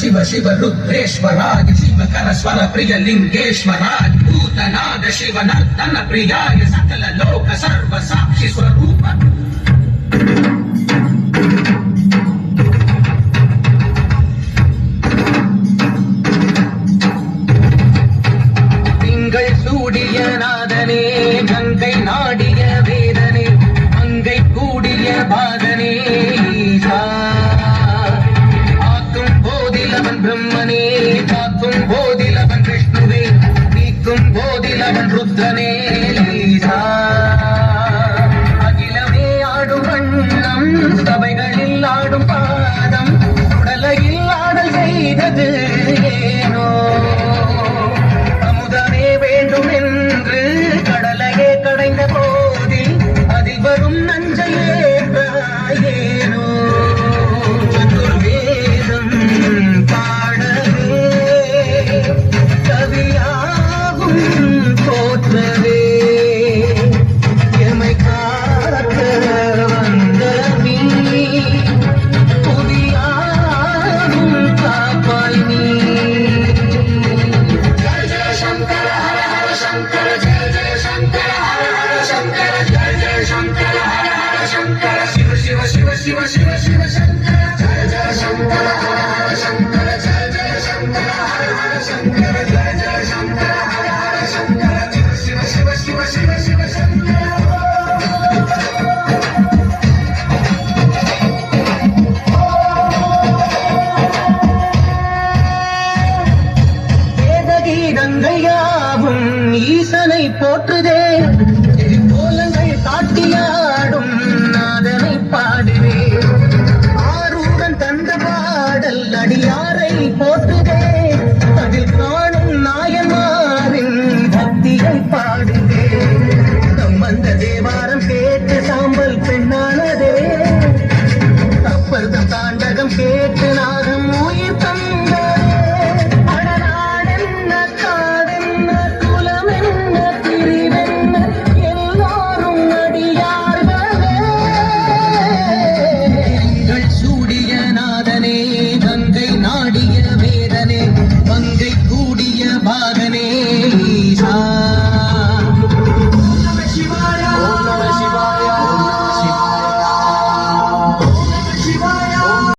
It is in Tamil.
शिव शिव रुद्रेश्वराय भीमकर स्वर प्रिय लिंगेश्वराय भूतनाद शिव नर्तन प्रियाय सकल लोक सर्वसा அவன் பிரம்மனே காக்கும் போதில் அவன் விஷ்ணுவே நீக்கும் போதில் அவன் ருத்ரனே அகிலமே ஆடும் வண்ணம் சபைகளில் ஈசனை போற்றுதே. கோலங்கள் காட்டினார்